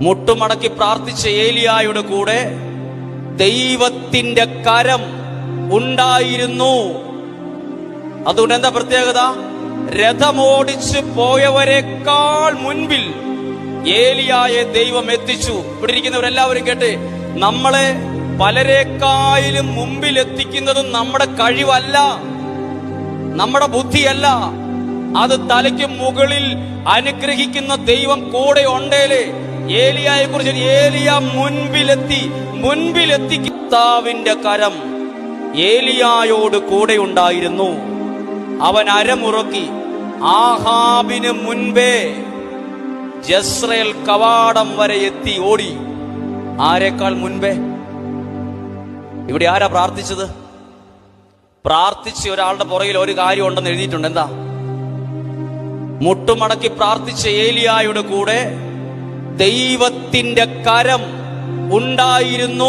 മുട്ടുമടക്കി പ്രാർത്ഥിച്ച ഏലിയായുടെ കൂടെ ദൈവത്തിന്റെ കരം ഉണ്ടായിരുന്നു. അതുകൊണ്ട് എന്താ പ്രത്യേകത? രഥമോടിച്ച് പോയവരെക്കാൾ മുൻപിൽ ഏലിയായെ ദൈവം എത്തിച്ചു. ഇവിടെ ഇരിക്കുന്നവരെല്ലാവരും കേട്ടെ നമ്മളെ പലരെക്കായാലും മുമ്പിൽ എത്തിക്കുന്നതും നമ്മുടെ കഴിവല്ല നമ്മുടെ ബുദ്ധിയല്ല. അത് തലയ്ക്ക് മുകളിൽ അനുഗ്രഹിക്കുന്ന ദൈവം കൂടെ ഉണ്ടേലേ ഏലിയായെ കുറിച്ച് ഏലിയ മുൻപിലെത്തി മുൻപിലെത്തി കിത്താവിന്റെ കരം ഏലിയായോട് കൂടെ ഉണ്ടായിരുന്നു. അവൻ അരമുറക്കി ആഹാബിന് മുൻപേ ജസ്രേൽ കവാടം വരെ എത്തി ഓടി. ആരെക്കാൾ മുൻപേ? ഇവിടെ ആരാ പ്രാർത്ഥിച്ചത്? പ്രാർത്ഥിച്ച് ഒരാളുടെ പുറകിൽ ഒരു കാര്യം ഉണ്ടെന്ന് എഴുതിയിട്ടുണ്ട്. എന്താ? മുട്ടുമടക്കി പ്രാർത്ഥിച്ച ഏലിയായുടെ കൂടെ ദൈവത്തിന്റെ കരം ഉണ്ടായിരുന്നു.